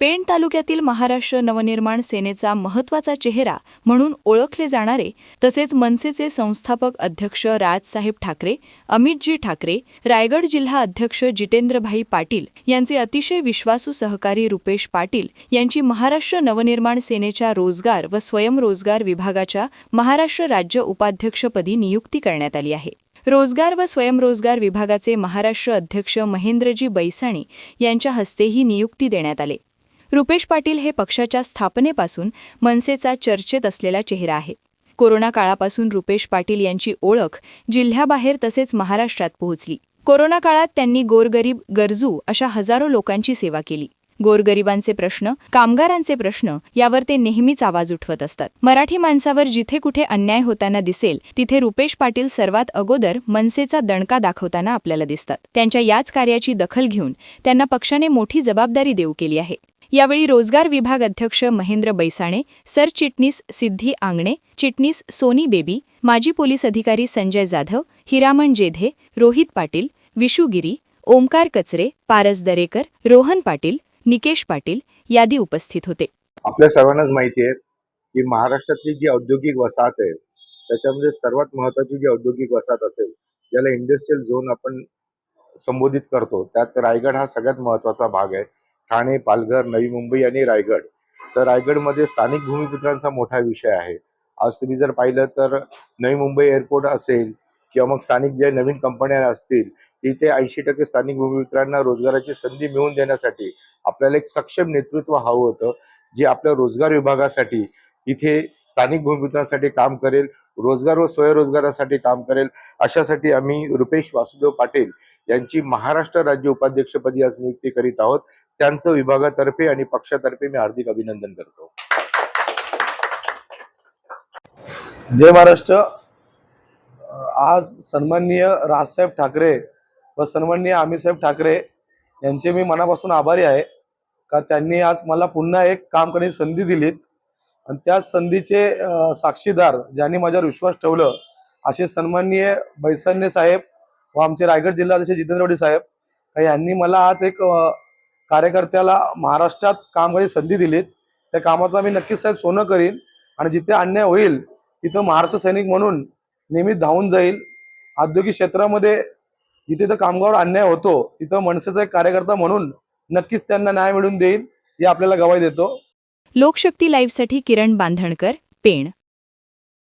पेण तालुक्यातील महाराष्ट्र नवनिर्माण सेनेचा महत्त्वाचा चेहरा म्हणून ओळखले जाणारे तसेच मनसेचे संस्थापक अध्यक्ष राजसाहेब ठाकरे अमितजी ठाकरे रायगड जिल्हा अध्यक्ष जितेंद्रभाई पाटील यांचे अतिशय विश्वासू सहकारी रुपेश पाटील यांची महाराष्ट्र नवनिर्माण सेनेच्या रोजगार व स्वयंरोजगार विभागाच्या महाराष्ट्र राज्य उपाध्यक्षपदी नियुक्ती करण्यात आली आहे. रोजगार व स्वयंरोजगार विभागाचे महाराष्ट्र अध्यक्ष महेंद्रजी बैसाणी यांच्या हस्ते ही नियुक्ती देण्यात आले. रुपेश पाटील हे पक्षाच्या स्थापनेपासून मनसेचा चर्चेत असलेला चेहरा आहे. कोरोना काळापासून रुपेश पाटील यांची ओळख जिल्ह्याबाहेर तसेच महाराष्ट्रात पोहोचली. कोरोना काळात त्यांनी गोरगरीब गरजू अशा हजारो लोकांची सेवा केली. गोरगरिबांचे प्रश्न कामगारांचे प्रश्न यावर ते नेहमीच आवाज उठवत असतात. मराठी माणसावर जिथे कुठे अन्याय होताना दिसेल तिथे रुपेश पाटील सर्वात अगोदर मनसेचा दणका दाखवताना आपल्याला दिसतात. त्यांच्या याच कार्याची दखल घेऊन त्यांना पक्षाने मोठी जबाबदारी देऊ केली आहे. यावेळी रोजगार विभाग अध्यक्ष महेंद्र बैसाणे सरचिटणीस सिद्धी आंगणे चिटणीस सोनी बेबी माजी पोलीस अधिकारी संजय जाधव हिरामण जेधे रोहित पाटील विशुगिरी ओमकार कचरे पारस दरेकर रोहन पाटील निकेश पाटील यादी उपस्थित होते. आपल्या सर्वांनाच माहिती आहे की महाराष्ट्रातली जी औद्योगिक वसाहत आहे त्याच्यामध्ये सर्वात महत्वाची जी औद्योगिक वसाहत असेल ज्याला इंडस्ट्रियल झोन आपण संबोधित करतो त्यात रायगड हा सगळ्यात महत्त्वाचा भाग आहे. ठाणे पालघर नवी मुंबई आणि रायगड. तर रायगडमध्ये स्थानिक भूमिपुत्रांचा मोठा विषय आहे. आज तुम्ही जर पाहिलं तर नवी मुंबई एअरपोर्ट असेल किंवा मग स्थानिक ज्या नवीन कंपन्या असतील तिथे ऐंशी टक्के स्थानिक भूमिपुत्रांना रोजगाराची संधी मिळवून देण्यासाठी आपल्याला एक सक्षम नेतृत्व हवं होतं जे आपल्या रोजगार विभागासाठी तिथे स्थानिक भूमिपुत्रांसाठी काम करेल रोजगार व स्वयंरोजगारासाठी काम करेल. अशासाठी आम्ही रुपेश वासुदेव पाटील यांची महाराष्ट्र राज्य उपाध्यक्षपदी आज नियुक्ती करीत आहोत. त्यांचं विभागातर्फे आणि पक्षातर्फे मी हार्दिक अभिनंदन करतो. जय महाराष्ट्र. आज सन्माननीय राजसाहेब ठाकरे व सन्माननीय आमीसाहेब ठाकरे यांचे मी मनापासून आभारी आहे. का त्यांनी आज मला पुन्हा एक काम करण्याची संधी दिलीत. आणि त्या संधीचे साक्षीदार ज्यांनी माझ्यावर विश्वास ठेवलं असे सन्माननीय बैसन्य साहेब व आमचे रायगड जिल्हाध्यक्ष जितेंद्रवाडी साहेब यांनी मला आज एक कार्यकर्त्याला महाराष्ट्रात काम करण्याची संधी दिलीत. त्या कामाचा मी नक्कीच साहेब सोनं करीन. आणि जिथे अन्याय होईल तिथं महाराष्ट्र सैनिक म्हणून नेहमी धावून जाईल. औद्योगिक क्षेत्रामध्ये जिथे तर कामगार अन्याय होतो तिथं मनसेचा एक कार्यकर्ता म्हणून नक्कीच त्यांना न्याय मिळून देईल हे आपल्याला गवाही देतो. लोकशक्ती लाईव्हसाठी किरण बांधणकर पेण.